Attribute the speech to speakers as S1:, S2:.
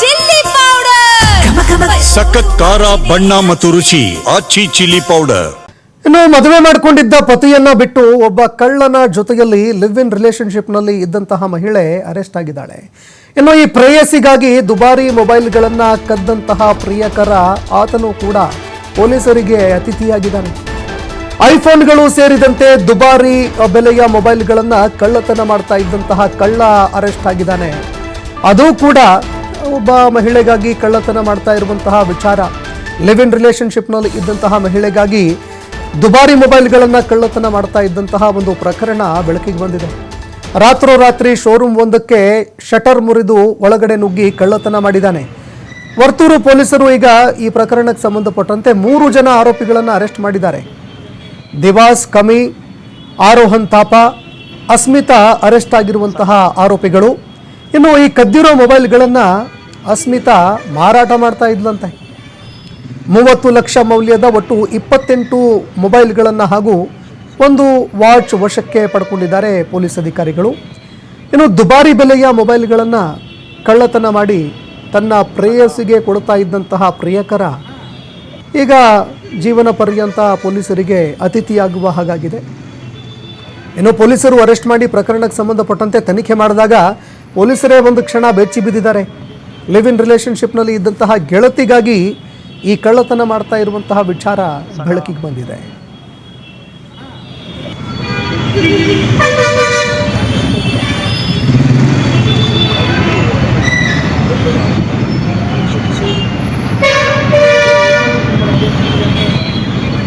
S1: Chilli powder.
S2: ಸಖತ್ ಖಾರ ಬಣ್ಣ ಮತ್ತು ರುಚಿ ಆಚಿ ಚಿಲ್ಲಿ ಪೌಡರ್.
S3: ಇನ್ನು ಮದುವೆ ಮಾಡಿಕೊಂಡಿದ್ದ ಪತಿಯನ್ನ ಬಿಟ್ಟು ಒಬ್ಬ ಕಳ್ಳನ ಜೊತೆಯಲ್ಲಿ ಲಿವ್ ಇನ್ ರಿಲೇಶನ್ಶಿಪ್ನಲ್ಲಿ ಇದ್ದಂತಹ ಮಹಿಳೆ ಅರೆಸ್ಟ್ ಆಗಿದ್ದಾಳೆ. ಇನ್ನು ಈ ಪ್ರೇಯಸಿಗಾಗಿ ದುಬಾರಿ ಮೊಬೈಲ್ಗಳನ್ನ ಕದ್ದಂತಹ ಪ್ರಿಯಕರ ಆತನು ಕೂಡ ಪೊಲೀಸರಿಗೆ ಅತಿಥಿಯಾಗಿದ್ದಾನೆ. ಐಫೋನ್ಗಳು ಸೇರಿದಂತೆ ದುಬಾರಿ ಬೆಲೆಯ ಮೊಬೈಲ್ಗಳನ್ನ ಕಳ್ಳತನ ಮಾಡ್ತಾ ಇದ್ದಂತಹ ಕಳ್ಳ ಅರೆಸ್ಟ್ ಆಗಿದ್ದಾನೆ. ಅದು ಕೂಡ ಒಬ್ಬ ಮಹಿಳೆಗಾಗಿ ಕಳ್ಳತನ ಮಾಡ್ತಾ ಇರುವಂತಹ ವಿಚಾರ. ಲಿವ್ ಇನ್ ರಿಲೇಶನ್ಶಿಪ್ನಲ್ಲಿ ಇದ್ದಂತಹ ಮಹಿಳೆಗಾಗಿ ದುಬಾರಿ ಮೊಬೈಲ್ಗಳನ್ನು ಕಳ್ಳತನ ಮಾಡ್ತಾ ಇದ್ದಂತಹ ಒಂದು ಪ್ರಕರಣ ಬೆಳಕಿಗೆ ಬಂದಿದೆ. ರಾತ್ರೋರಾತ್ರಿ ಶೋರೂಮ್ ಒಂದಕ್ಕೆ ಶಟರ್ ಮುರಿದು ಒಳಗಡೆ ನುಗ್ಗಿ ಕಳ್ಳತನ ಮಾಡಿದ್ದಾನೆ. ವರ್ತೂರು ಪೊಲೀಸರು ಈಗ ಈ ಪ್ರಕರಣಕ್ಕೆ ಸಂಬಂಧಪಟ್ಟಂತೆ ಮೂರು ಜನ ಆರೋಪಿಗಳನ್ನು ಅರೆಸ್ಟ್ ಮಾಡಿದ್ದಾರೆ. ದಿವಾಸ್, ಕಮಿ, ಆರೋಹನ್ ತಾಪ, ಅಸ್ಮಿತಾ ಅರೆಸ್ಟ್ ಆಗಿರುವಂತಹ ಆರೋಪಿಗಳು. ಇನ್ನು ಈ ಕದ್ದಿರೋ ಮೊಬೈಲ್ಗಳನ್ನು ಅಸ್ಮಿತಾ ಮಾರಾಟ ಮಾಡ್ತಾ ಇದ್ಲಂತೆ. ಮೂವತ್ತು ಲಕ್ಷ ಮೌಲ್ಯದ ಒಟ್ಟು ಇಪ್ಪತ್ತೆಂಟು ಮೊಬೈಲ್ಗಳನ್ನು ಹಾಗೂ ಒಂದು ವಾಚ್ ವಶಕ್ಕೆ ಪಡ್ಕೊಂಡಿದ್ದಾರೆ ಪೊಲೀಸ್ ಅಧಿಕಾರಿಗಳು. ಇನ್ನು ದುಬಾರಿ ಬೆಲೆಯ ಮೊಬೈಲ್ಗಳನ್ನು ಕಳ್ಳತನ ಮಾಡಿ ತನ್ನ ಪ್ರೇಯಸಿಗೆ ಕೊಡ್ತಾ ಇದ್ದಂತಹ ಪ್ರಿಯಕರ ಈಗ ಜೀವನ ಪರ್ಯಂತ ಪೊಲೀಸರಿಗೆ ಅತಿಥಿಯಾಗುವ ಹಾಗಾಗಿದೆ. ಇನ್ನು ಪೊಲೀಸರು ಅರೆಸ್ಟ್ ಮಾಡಿ ಪ್ರಕರಣಕ್ಕೆ ಸಂಬಂಧಪಟ್ಟಂತೆ ತನಿಖೆ ಮಾಡಿದಾಗ ಪೊಲೀಸರೇ ಒಂದು ಕ್ಷಣ ಬೆಚ್ಚಿ ಬಿದ್ದಿದ್ದಾರೆ. ಲಿವ್ ಇನ್ ರಿಲೇಶನ್ಶಿಪ್ನಲ್ಲಿ ಇದ್ದಂತಹ ಗೆಳತಿಗಾಗಿ ಈ ಕಳ್ಳತನ ಮಾಡ್ತಾ ಇರುವಂತಹ ವಿಚಾರ ಬೆಳಕಿಗೆ ಬಂದಿದೆ.